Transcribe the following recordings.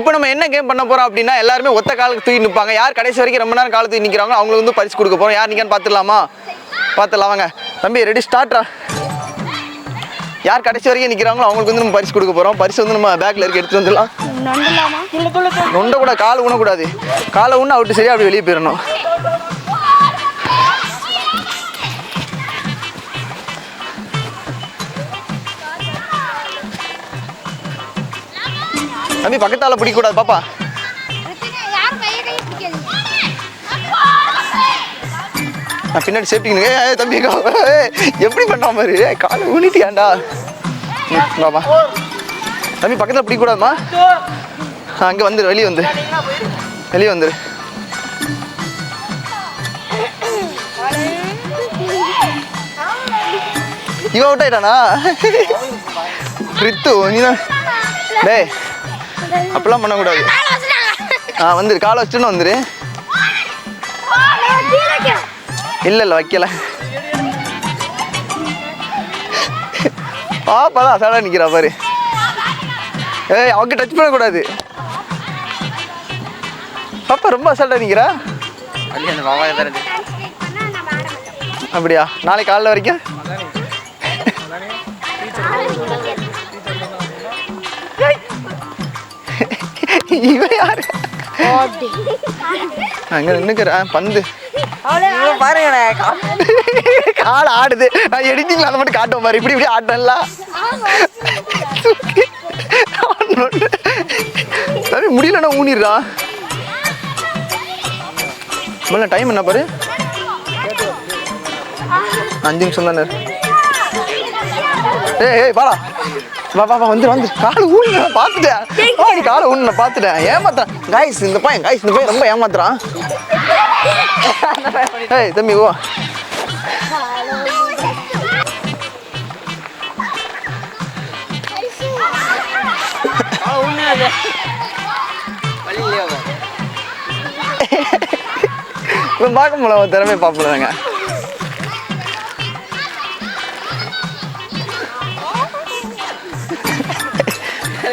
இப்போ நம்ம என்ன கேம் பண்ண போறோம் அப்படின்னா எல்லாருமே ஒத்த காலுக்கு தூக்கி நிற்பாங்க யார் கடைசி வரைக்கும் ரொம்ப நேரம் கால தூக்கி நிற்கிறாங்க அவங்களுக்கு வந்து பரிசு கொடுக்க போறோம். யார் நிற்கான்னு பார்த்துடலாமா? பார்த்துடலாம் வாங்க. தம்பி ரெடி ஸ்டார்ட்ரா யார் கடைசி வரைக்கும் நிற்கிறாங்களோ அவங்களுக்கு வந்து நம்ம பரிசு கொடுக்க போறோம். பரிசு வந்து நம்ம பேக்கில் இருக்க எடுத்துட்டு வந்துடலாம். நண்டலாமா? நொண்ட கூட கால் ஊனக்கூடாது. காலை ஊன அவுட்டு சரியா அப்படி வெளியே போயிடணும். தம்பி பக்கத்தால பிடிக்கக்கூடாது பாப்பா. நான் பின்னாடி சேஃப்டி ஏ தம்பி எப்படி பண்ணா மாதிரி? காலை ஊனிட்டியாண்டா? ம், பாப்பா தம்பி பக்கத்தில் பிடிக்கக்கூடாதுமா? அங்கே வந்துரு வெளியே வந்து வெளியே வந்துரு. இவன் அவுட் ஆயிட்டானா? ரித்து நீதான் டேய் அப்படிலாம் பண்ணக்கூடாது. ஆ வந்துரு காலை வச்சுன்னு வந்துரு. இல்லை இல்லை வைக்கல. பாப்பா தான் அசாடா நிற்கிறா பாரு. ஏய் அவங்க டச் பண்ணக்கூடாது. பாப்பா ரொம்ப அசால்ட்டா நிற்கிறா அப்படியா? நாளைக்கு காலைல வரைக்கும்? இவன் யாரு? அங்க நின்னுக்கிற பந்து. பாருங்கண்ணே கால் ஆடுது. நான் எடிட்டிங்ல அதை மட்டும் காட்டுவேன் பாரு. இப்படி இப்படி ஆட்டம்ல சரி முடியலன்னா ஊனிடுறா. முதல்ல டைம் என்ன பாரு? அஞ்சு நிமிஷம் தானே. ஏய் ஏய் வாடா. வா வா வா வந்து வந்து கால் ஊனி நான் பார்த்துட்டேன் நீ காலை ஊனி நான் பார்த்துட்டேன் ஏமாத்தான் காய்ஸ் இந்த பையன் காய்ஸ் இந்த பையன் ரொம்ப ஏமாத்துறான். ஏய் தம்பி ஓ பார்க்க முடியல அவன் திறமை பார்ப்பலாங்க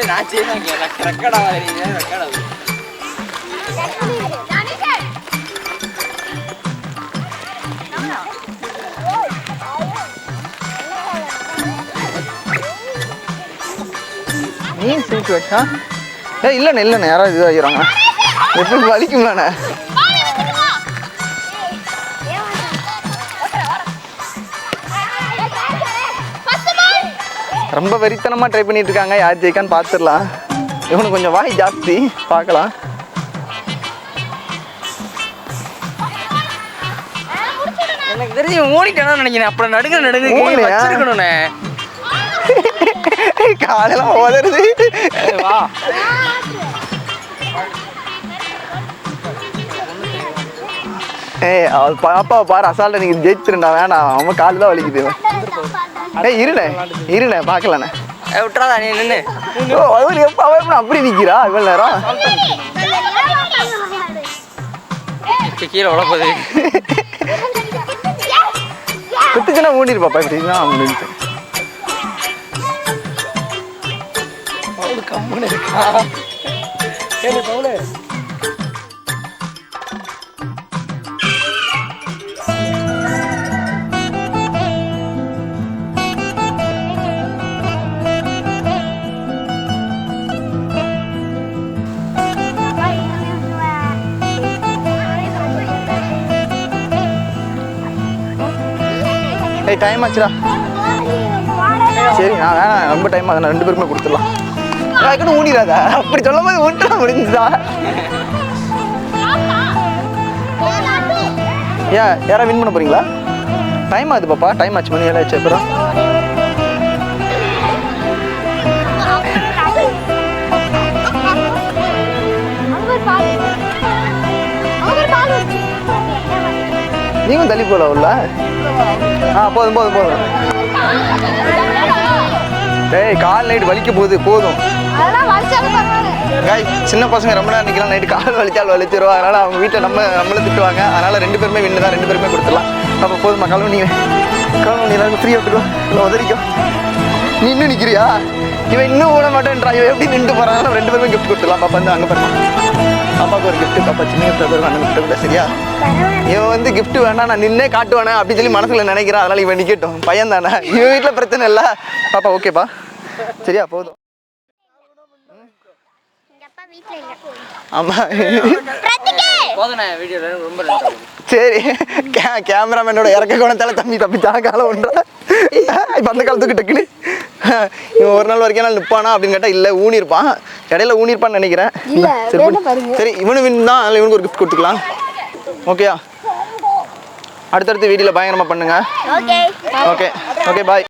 நான் செய்வாங்க நீ சிரிச்சு வச்சா ஏ இல்லைண்ணே இல்லைண்ணே யாராவது இதாகிறாங்க எப்படி வலிக்கும்லண்ணே ரொம்ப வெறித்தனமாக ட்ரை பண்ணிட்டு இருக்காங்க யார் ஜெயிக்கான்னு பார்த்துடலாம் இவனுக்கு கொஞ்சம் வாய் ஜாஸ்தி. பார்க்கலாம். எனக்கு தெரிஞ்சு மூடிட்டேன்னு நினைக்கிறேன். அப்புறம் நடுங்க நடுங்க மூடலையா? வச்சிருக்கணும்ண்ணே காலெல்லாம் உதறுது. வா. ஏய் அவள் பாப்பாவை பாரு அசால்ட்டை நீங்கள் ஜெயிச்சிருண்டா வேணாம். அவன் கால் தான் வலிக்குது. ஏய் இருண்ணே இருண்ணே பார்க்கலண்ணே. ஏய், விட்றாதா நீ நின்று ஓ அவன் எப்போ அவன் எப்படி அப்படி நிற்கிறா இவ்வளோ நேரம். கீழே உழப்பது. குத்துச்சுன்னா ஊண்டிரு பாப்பா இப்படி தான் முடிஞ்சு கம்முன்னு இருக்கா? ஏய் டைம் ஆச்சுடா. சரி நான் வேணாம் ரொம்ப டைம் ஆகுது. நான் ரெண்டு பேருக்குமே கொடுத்துடலாம். அதுக்குன்னு ஊனிடாத. அப்படி சொல்லும் போது ஒன்றுலாம் முடிஞ்சுதா? ஏன் யாராவது வின் பண்ண போறீங்களா? டைம் ஆகுது பாப்பா. டைம் ஆச்சு மணி ஏழாச்சு அப்புறம். நீங்களும் தள்ளி போகல உள்ள. ஆ போதும் போதும் போதும். டேய் கால் நைட்டு வலிக்க போகுது போதும். சின்ன பசங்க ரொம்ப நேரம் நிற்கலாம் நைட்டு கால் வலிச்சால் வலிச்சிருவா அதனால் அவங்க வீட்டில் நம்ம நம்மளை திட்டுவாங்க. அதனால் ரெண்டு பேருமே வின்னு தான் ரெண்டு பேருமே கொடுத்துடலாம். அப்போ போதுமா கிளம்பு நீங்கள் கிளம்பு நீ எல்லாருக்கும் ஃப்ரீயாக விட்டுருவோம் இல்லை உதறிக்கோ. நீ இன்னும் நிற்கிறியா இவன் இன்னும் ஊட மாட்டேன்றான். இவன் எப்படி நின்று போறான்? ரெண்டு பேருமே கிஃப்ட் கொடுத்துலாம் பாப்பா வந்து அங்கே பாருமா. பாப்பாவுக்கு ஒரு gift பாப்பா சின்ன gift ஒரு அண்ணன் கூட சரியா? இவன் வந்து gift வேணாம் நான் நின்னே காட்டுவானே அப்படி சொல்லி மனசுல நினைக்கிறான் அதனால இவன் நிக்கட்டும். பையன் தானே இவன் வீட்டில் பிரச்சனை இல்லை. பாப்பா ஓகேப்பா சரியா போதும். எங்க அப்பா வீட்ல இல்ல. ஆமா. போதுண்ணே வீடியோ ரொம்ப late ஆகுது. சரி. கே கேமராமேனோட இறக்க குணத்தால தம்பி தப்பிச்சான காலம் ஒன்றா. இப்போ அந்த காலத்துக்கு டக்குன்னு இவன் ஒரு நாள் வரைக்கும் நாள் நிற்பானா அப்படின்னு கேட்டால் இல்லை ஊனிருப்பான் இடையில ஊனிருப்பான்னு நினைக்கிறேன். சரி இவனு வின் தான் அதில் இவனுக்கு ஒரு கிஃப்ட் கொடுத்துக்கலாம். ஓகேயா அடுத்தடுத்து வீடியோவில் பயங்கரமாக பண்ணுங்க. Okay okay bye